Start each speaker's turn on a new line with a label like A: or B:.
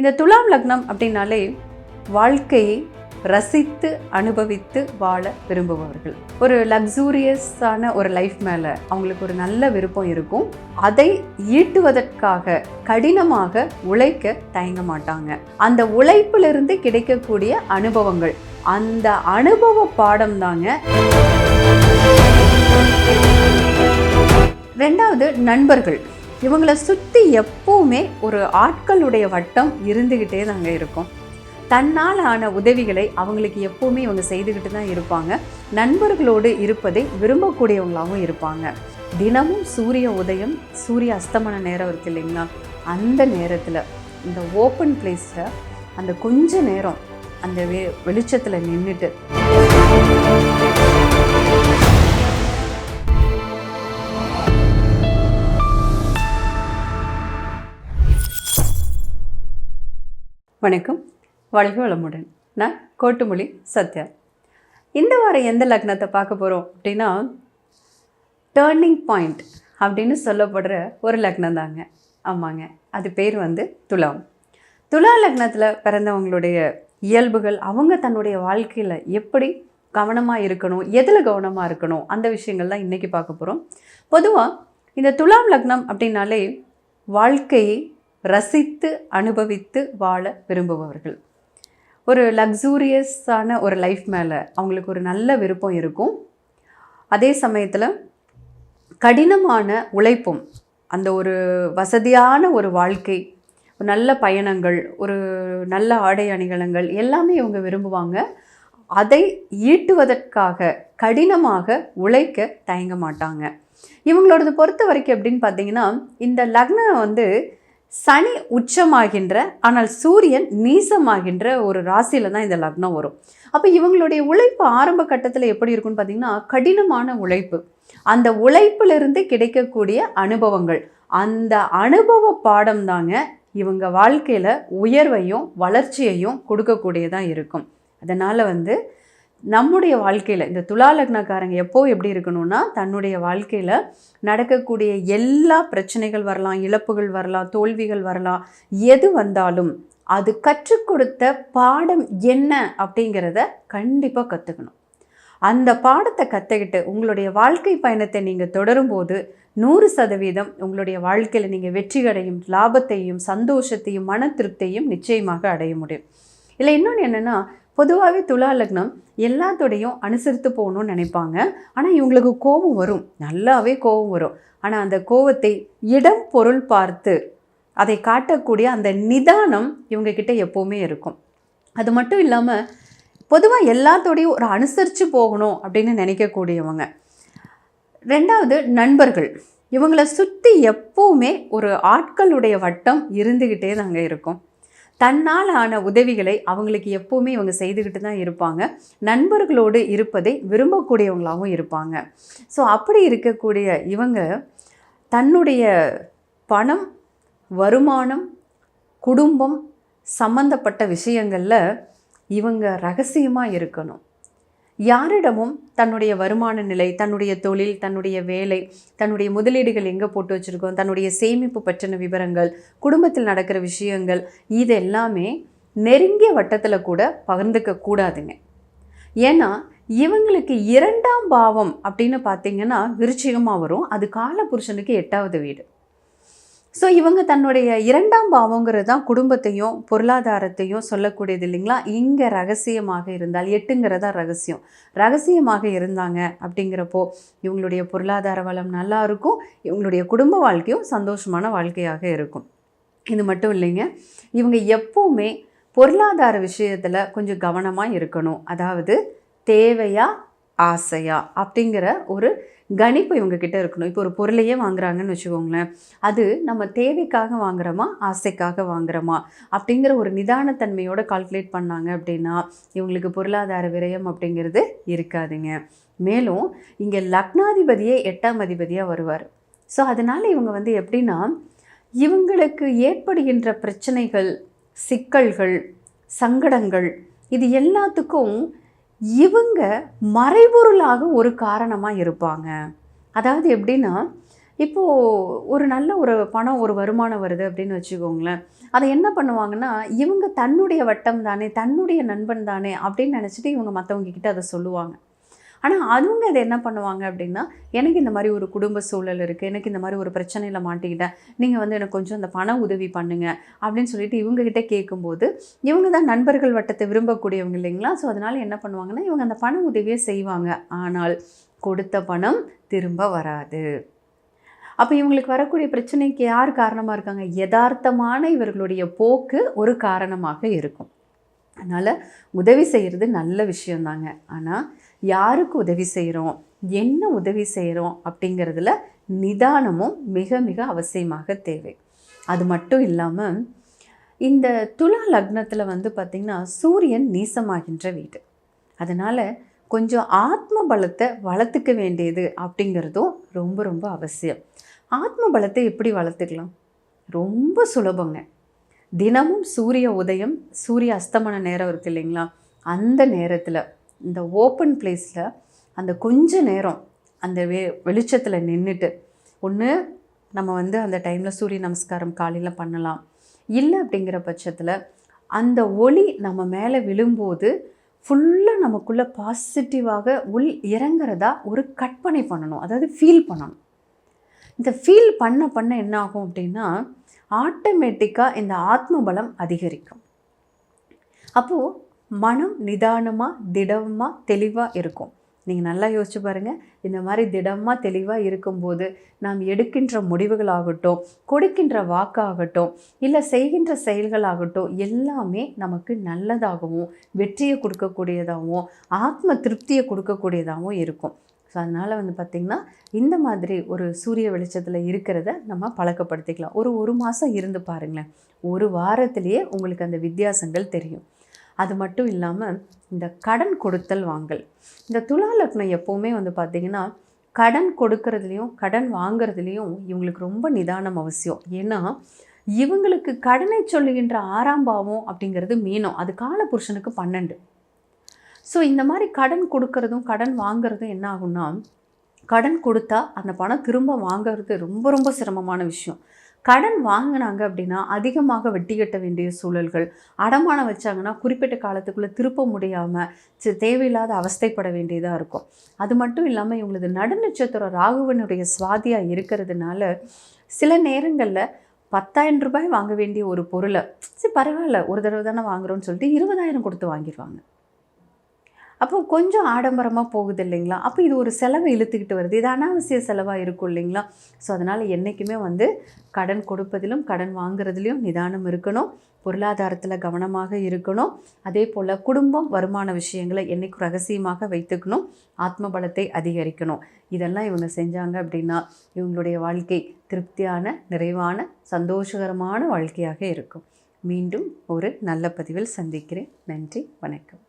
A: இந்த துலாம் லக்னம் அப்படின்னாலே வாழ்க்கையை ரசித்து அனுபவித்து வாழ விரும்புபவர்கள். ஒரு லக்ஸூரியஸான ஒரு லைஃப் மேலே அவங்களுக்கு ஒரு நல்ல விருப்பம் இருக்கும். அதை ஈட்டுவதற்காக கடினமாக உழைக்க தயங்க மாட்டாங்க. அந்த உழைப்பிலிருந்து கிடைக்கக்கூடிய அனுபவங்கள். அந்த அனுபவ பாடம் தாங்க. ரெண்டாவது நண்பர்கள். இவங்களை சுற்றி எப்பவுமே ஒரு ஆட்களுடைய வட்டம் இருந்துக்கிட்டே தாங்க இருக்கும். தன்னால் ஆன உதவிகளை அவங்களுக்கு எப்போவுமே இவங்க செய்துக்கிட்டு தான் இருப்பாங்க. நண்பர்களோடு இருப்பதை விரும்பக்கூடியவங்களாகவும் இருப்பாங்க. தினமும் சூரிய உதயம் சூரிய அஸ்தமன நேரம் இருக்கு இல்லைங்களா? அந்த நேரத்தில் இந்த ஓப்பன் பிளேஸில் அந்த கொஞ்ச நேரம் அந்த வெ வெளிச்சத்தில் நின்றுட்டு வணக்கம். வாழ்க வளமுடன். நான் கோட்டுமொழி சத்யா. இந்த வாரம் எந்த லக்னத்தை பார்க்க போகிறோம் அப்படின்னா டேர்னிங் பாயிண்ட் அப்படின்னு சொல்லப்படுற ஒரு லக்னம் தாங்க. ஆமாங்க. அது பேர் வந்து துலாம். துலா லக்னத்தில் பிறந்தவங்களுடைய இயல்புகள் அவங்க தன்னுடைய வாழ்க்கையில் எப்படி கவனமாக இருக்கணும் எதில் கவனமாக இருக்கணும் அந்த விஷயங்கள் தான் இன்றைக்கி பார்க்க போகிறோம் பொதுவாக இந்த துலாம் லக்னம் அப்படின்னாலே வாழ்க்கையை ரசித்து அனுபவித்து வாழ விரும்புபவர்கள். ஒரு லக்ஸூரியஸான ஒரு லைஃப் மேலே அவங்களுக்கு ஒரு நல்ல விருப்பம் இருக்கும். அதே சமயத்தில் கடினமான உழைப்பும் அந்த ஒரு வசதியான ஒரு வாழ்க்கை நல்ல பயணங்கள் ஒரு நல்ல ஆடை அணிகலங்கள் எல்லாமே இவங்க விரும்புவாங்க. அதை ஈட்டுவதற்காக கடினமாக உழைக்க தயங்க மாட்டாங்க. இவங்களோடது பொறுத்த வரைக்கும் எப்படின்னு பார்த்தீங்கன்னா இந்த லக்னம் வந்து சனி உச்சமாகின்ற ஆனால் சூரியன் நீசமாகின்ற ஒரு ராசியில் தான் இந்த லக்னம் வரும். அப்போ இவங்களுடைய உழைப்பு ஆரம்ப கட்டத்தில் எப்படி இருக்கும்னு பார்த்தீங்கன்னா கடினமான உழைப்பு. அந்த உழைப்பிலிருந்து கிடைக்கக்கூடிய அனுபவங்கள். அந்த அனுபவ பாடம் தாங்க இவங்க வாழ்க்கையில் உயர்வையும் வளர்ச்சியையும் கொடுக்கக்கூடியதாக இருக்கும். அதனால் வந்து நம்முடைய வாழ்க்கையில் இந்த துலா லக்னக்காரங்க எப்போ எப்படி இருக்கணும்னா தன்னுடைய வாழ்க்கையில் நடக்கக்கூடிய எல்லா பிரச்சனைகள் வரலாம் இழப்புகள் வரலாம் தோல்விகள் வரலாம் எது வந்தாலும் அது கற்றுக் கொடுத்த பாடம் என்ன அப்படிங்கிறத கண்டிப்பாக கற்றுக்கணும் அந்த பாடத்தை கற்றுக்கிட்டு உங்களுடைய வாழ்க்கை பயணத்தை நீங்கள் தொடரும்போது நூறு சதவீதம் உங்களுடைய வாழ்க்கையில் நீங்கள் வெற்றிகளையும் லாபத்தையும் சந்தோஷத்தையும் மன திருப்தியையும் நிச்சயமாக அடைய முடியும். இல்லை இன்னொன்று என்னென்னா பொதுவாகவே துலா லக்னம் எல்லாத்தோடையும் அனுசரித்து போகணும்னு நினைப்பாங்க. ஆனால் இவங்களுக்கு கோபம் வரும். நல்லாவே கோபம் வரும். ஆனால் அந்த கோபத்தை இடம் பொருள் பார்த்து அதை காட்டக்கூடிய அந்த நிதானம் இவங்கக்கிட்ட எப்போவுமே இருக்கும். அது மட்டும் இல்லாமல் பொதுவாக எல்லாத்தோடையும் ஒரு அனுசரித்து போகணும் அப்படின்னு நினைக்கக்கூடியவங்க. ரெண்டாவது நண்பர்கள். இவங்களை சுற்றி எப்போவுமே ஒரு ஆட்களுடைய வட்டம் இருந்துக்கிட்டே தாங்க இருக்கும். தன்னால் ஆன உதவிகளை அவங்களுக்கு எப்போவுமே இவங்க செய்துக்கிட்டு தான் இருப்பாங்க. நண்பர்களோடு இருப்பதை விரும்பக்கூடியவங்களாகவும் இருப்பாங்க. ஸோ அப்படி இருக்கக்கூடிய இவங்க தன்னுடைய பணம் வருமானம் குடும்பம் சம்பந்தப்பட்ட விஷயங்களில் இவங்க ரகசியமாக இருக்கணும். யாரிடமும் தன்னுடைய வருமான நிலை தன்னுடைய தொழில் தன்னுடைய வேலை தன்னுடைய முதலீடுகள் எங்கே போட்டு வச்சுருக்கோம் தன்னுடைய சேமிப்பு பற்றின விவரங்கள் குடும்பத்தில் நடக்கிற விஷயங்கள் இது எல்லாமே நெருங்கிய வட்டத்தில் கூட பகிர்ந்துக்க கூடாதுங்க. ஏன்னா இவங்களுக்கு இரண்டாம் பாவம் அப்படின்னு பார்த்தீங்கன்னா விருச்சிகமாக வரும். அது காலபுருஷனுக்கு எட்டாவது வீடு. ஸோ இவங்க தன்னுடைய இரண்டாம் பாவங்கிறது தான் குடும்பத்தையும் பொருளாதாரத்தையும் சொல்லக்கூடியது இல்லைங்களா? இங்கே ரகசியமாக இருந்தால் எட்டுங்கிறதா ரகசியம். ரகசியமாக இருந்தாங்க அப்படிங்கிறப்போ இவங்களுடைய பொருளாதார வளம் நல்லா இருக்கும். இவங்களுடைய குடும்ப வாழ்க்கையும் சந்தோஷமான வாழ்க்கையாக இருக்கும். இது மட்டும் இல்லைங்க. இவங்க எப்போவுமே பொருளாதார விஷயத்தில் கொஞ்சம் கவனமாக இருக்கணும். அதாவது தேவையா ஆசையா அப்படிங்கிற ஒரு கணிப்பு இவங்கக்கிட்ட இருக்கணும். இப்போ ஒரு பொருளையே வாங்குறாங்கன்னு வச்சுக்கோங்களேன். அது நம்ம தேவைக்காக வாங்குறோமா? ஆசைக்காக வாங்குறோமா? அப்படிங்கிற ஒரு நிதானத்தன்மையோட கால்குலேட் பண்ணாங்க அப்படின்னா இவங்களுக்கு பொருளாதார விரயம் அப்படிங்கிறது இருக்காதுங்க. மேலும் இங்கே லக்னாதிபதியே எட்டாம் அதிபதியாக வருவார். ஸோ அதனால் இவங்க வந்து எப்படின்னா இவங்களுக்கு ஏற்படுகின்ற பிரச்சனைகள் சிக்கல்கள் சங்கடங்கள் இது எல்லாத்துக்கும் இவங்க மறைபொருளாக ஒரு காரணமாக இருப்பாங்க. அதாவது எப்படின்னா இப்போது ஒரு நல்ல ஒரு பணம் ஒரு வருமானம் வருது அப்படின்னு வச்சுக்கோங்களேன். அதை என்ன பண்ணுவாங்கன்னா இவங்க தன்னுடைய வட்டம் தானே தன்னுடைய நண்பன் தானே அப்படின்னு நினச்சிட்டு இவங்க மற்றவங்க கிட்ட அதை சொல்லுவாங்க. ஆனால் அவங்க அதை என்ன பண்ணுவாங்க அப்படின்னா எனக்கு இந்த மாதிரி ஒரு குடும்ப சூழல் இருக்குது எனக்கு இந்த மாதிரி ஒரு பிரச்சனையில் மாட்டிக்கிட்டேன் நீங்கள் வந்து எனக்கு கொஞ்சம் அந்த பண உதவி பண்ணுங்க அப்படின்னு சொல்லிட்டு இவங்ககிட்ட கேட்கும்போது இவங்க தான் நண்பர்கள் வட்டத்தை விரும்பக்கூடியவங்க இல்லைங்களா? ஸோ அதனால் என்ன பண்ணுவாங்கன்னா இவங்க அந்த பண உதவியை செய்வாங்க. ஆனால் கொடுத்த பணம் திரும்ப வராது. அப்போ இவங்களுக்கு வரக்கூடிய பிரச்சனைக்கு யார் காரணமாக இருக்காங்க? யதார்த்தமான இவர்களுடைய போக்கு ஒரு காரணமாக இருக்கும். அதனால் உதவி செய்கிறது நல்ல விஷயந்தாங்க ஆனால் யாருக்கு உதவி செய்கிறோம் என்ன உதவி செய்கிறோம் அப்படிங்கிறதுல நிதானமும் மிக மிக அவசியமாக தேவை. அது மட்டும் இல்லாமல் இந்த துலா லக்னத்தில் வந்து பார்த்திங்கன்னா சூரியன் நீசமாகின்ற வீடு. அதனால் கொஞ்சம் ஆத்ம பலத்தை வளர்த்துக்க வேண்டியது அப்படிங்கிறதும் ரொம்ப ரொம்ப அவசியம். ஆத்ம பலத்தை எப்படி வளர்த்துக்கலாம்? ரொம்ப சுலபங்க. தினமும் சூரிய உதயம் சூரிய அஸ்தமன நேரம் இருக்குது இல்லைங்களா? அந்த நேரத்தில். இந்த ஓப்பன் பிளேஸில் அந்த கொஞ்ச நேரம் அந்த வெ வெளிச்சத்தில் நின்றுட்டு ஒன்று நம்ம வந்து அந்த டைமில் சூரிய நமஸ்காரம் காலையில் பண்ணலாம். இல்லை அப்படிங்கிற பட்சத்தில் அந்த ஒளி நம்ம மேலே விழும்போது ஃபுல்லாக நமக்குள்ளே பாசிட்டிவாக உள் இறங்குறதா ஒரு கற்பனை பண்ணணும். அதாவது ஃபீல் பண்ணணும். இந்த ஃபீல் பண்ண பண்ண என்ன ஆகும் அப்படின்னா ஆட்டோமேட்டிக்காக இந்த ஆத்ம பலம் அதிகரிக்கும். அப்போது மனம் நிதானமாக திடமாக தெளிவாக இருக்கும். நீங்கள் நல்லா யோசிச்சு பாருங்கள் இந்த மாதிரி திடமாக தெளிவாக இருக்கும்போது நாம் எடுக்கின்ற முடிவுகளாகட்டும் கொடுக்கின்ற வாக்காகட்டும் இல்லை செய்கின்ற செயல்களாகட்டும் எல்லாமே நமக்கு நல்லதாகவும் வெற்றியை கொடுக்கக்கூடியதாகவும் ஆத்ம திருப்தியை கொடுக்கக்கூடியதாகவும் இருக்கும். ஸோ அதனால் வந்து பார்த்திங்கன்னா இந்த மாதிரி ஒரு சூரிய வெளிச்சத்தில் இருக்கிறத நம்ம பழக்கப்படுத்திக்கலாம். ஒரு ஒரு மாதம் இருந்து பாருங்களேன். ஒரு வாரத்திலேயே உங்களுக்கு அந்த வித்தியாசங்கள் தெரியும். அது மட்டும் இல்லாமல் இந்த கடன் கொடுத்தல் வாங்கல். இந்த துலா லக்னம் எப்போவுமே வந்து பார்த்திங்கன்னா கடன் கொடுக்கறதுலையும் கடன் வாங்குறதுலேயும் இவங்களுக்கு ரொம்ப நிதானம் அவசியம். ஏன்னா இவங்களுக்கு கடனை சொல்லுகின்ற ஆறாம் பாவம் அப்படிங்கிறது மீனம். அது காலபுருஷனுக்கு பன்னெண்டு. ஸோ இந்த மாதிரி கடன் கொடுக்கறதும் கடன் வாங்குறதும் என்ன ஆகும்னா கடன் கொடுத்தா அந்த பணம் திரும்ப வாங்குறது ரொம்ப ரொம்ப சிரமமான விஷயம். கடன் வாங்கினாங்க அப்படின்னா அதிகமாக வெட்டி கட்ட வேண்டிய சூழல்கள். அடமானம் வச்சாங்கன்னா குறிப்பிட்ட காலத்துக்குள்ளே திருப்ப முடியாமல் தேவையில்லாத அவஸ்தைப்பட வேண்டியதாக இருக்கும். அது மட்டும் இல்லாமல் இவங்களது நடுநட்சத்திரம் ராகுவனுடைய சுவாதியாக இருக்கிறதுனால சில நேரங்களில் பத்தாயிரம் ரூபாய் வாங்க வேண்டிய ஒரு பொருளை சரி பரவாயில்ல ஒரு தடவை தானே வாங்குகிறோன்னு சொல்லிட்டு இருபதாயிரம் கொடுத்து வாங்கிடுவாங்க. அப்போ கொஞ்சம் ஆடம்பரமாக போகுது இல்லைங்களா? அப்போ இது ஒரு செலவை இழுத்துக்கிட்டு வருது. இது அனாவசிய செலவாக இருக்கும் இல்லைங்களா? ஸோ அதனால் என்றைக்குமே வந்து கடன் கொடுப்பதிலும் கடன் வாங்குறதுலையும் நிதானம் இருக்கணும். பொருளாதாரத்தில் கவனமாக இருக்கணும். அதே போல் குடும்பம் வருமான விஷயங்களை என்றைக்கும் ரகசியமாக வைத்துக்கணும். ஆத்ம பலத்தை அதிகரிக்கணும். இதெல்லாம் இவங்க செஞ்சாங்க அப்படின்னா இவங்களுடைய வாழ்க்கை திருப்தியான நிறைவான சந்தோஷகரமான வாழ்க்கையாக இருக்கும். மீண்டும் ஒரு நல்ல பதிவில் சந்திக்கிறேன். நன்றி வணக்கம்.